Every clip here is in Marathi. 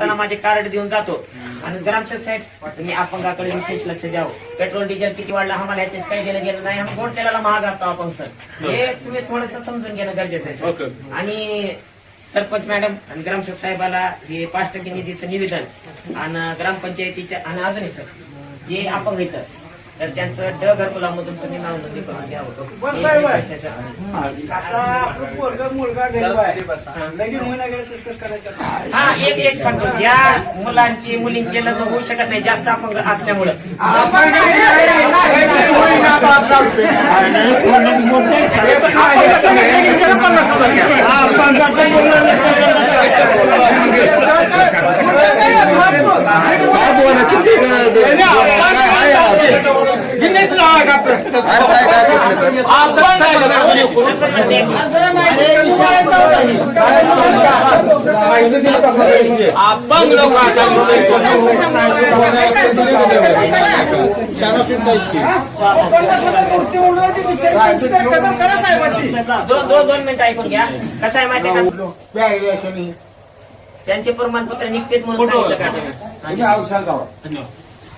त्यांना माझे कार्ड देऊन जातो. आणि ग्रामसेवक साहेब तुम्ही अपंगाकडे विशेष लक्ष द्यावं. पेट्रोल डिझेल किती वाढलं आम्हाला ह्याच्याच काही घेणं गेलं नाही. आम्ही गोड तेलाला महाग असतो आपण सर. हे तुम्ही थोडस समजून घेणं गरजेचं आहे. सर. आणि सरपंच मॅडम आणि ग्रामसेवक साहेबाला हे पाच टक्के निधीचं निवेदन आणि ग्रामपंचायतीच्या आणि अजूनही सर जे अपंग येतं तर त्यांचं ड घरकुलामधून तुम्ही नाव नोंदणी करून. घ्यावं हा एक एक सांगतो. या मुलांची मुलींचे लग्न होऊ शकत नाही. जास्त अपंग असल्यामुळं. अपंग लोक दोन दोन दोन मिनिटं ऐकून घ्या. कसं आहे का? त्यांचे प्रमाणपत्र निघतेच म्हणून सांगितलं का? तुम्ही?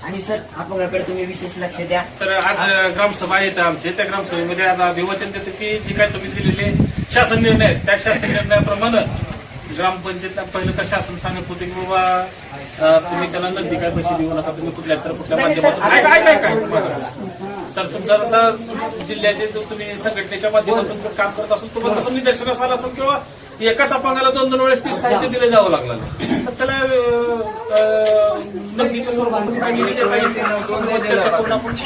आणि सर अपंगाकडे तुम्ही विशेष लक्ष द्या. तर आज ग्रामसभा येत आमचे. त्या ग्रामसभेमध्ये आज आम्ही वचन देतो की जे काय तुम्ही दिलेले शासन निर्णय आहेत, त्या शासन निर्णयाप्रमाणे ग्रामपंचायतला पहिलं तर शासन सांगत होते की बाबा तुम्ही त्याला नगदी काय पैसे देऊ नका तुम्ही कुठल्या तर कुठल्या माध्यमातून काय काय काय काय तर तुमचा जसा जिल्ह्याचे जो तुम्ही संघटनेच्या माध्यमातून काम करत असाल तुम्हाला तसं निदर्शनास आलं असेल किंवा एकाच अपंगाला दोन दोन वेळेस तीस साहित्य दिलं जावं लागलं. तर त्याला नक्कीच्या स्वरूपात ते पाहिजे चर्चा करून आपण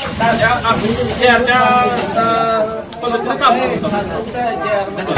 चर्चा पद्धतीने काम करतो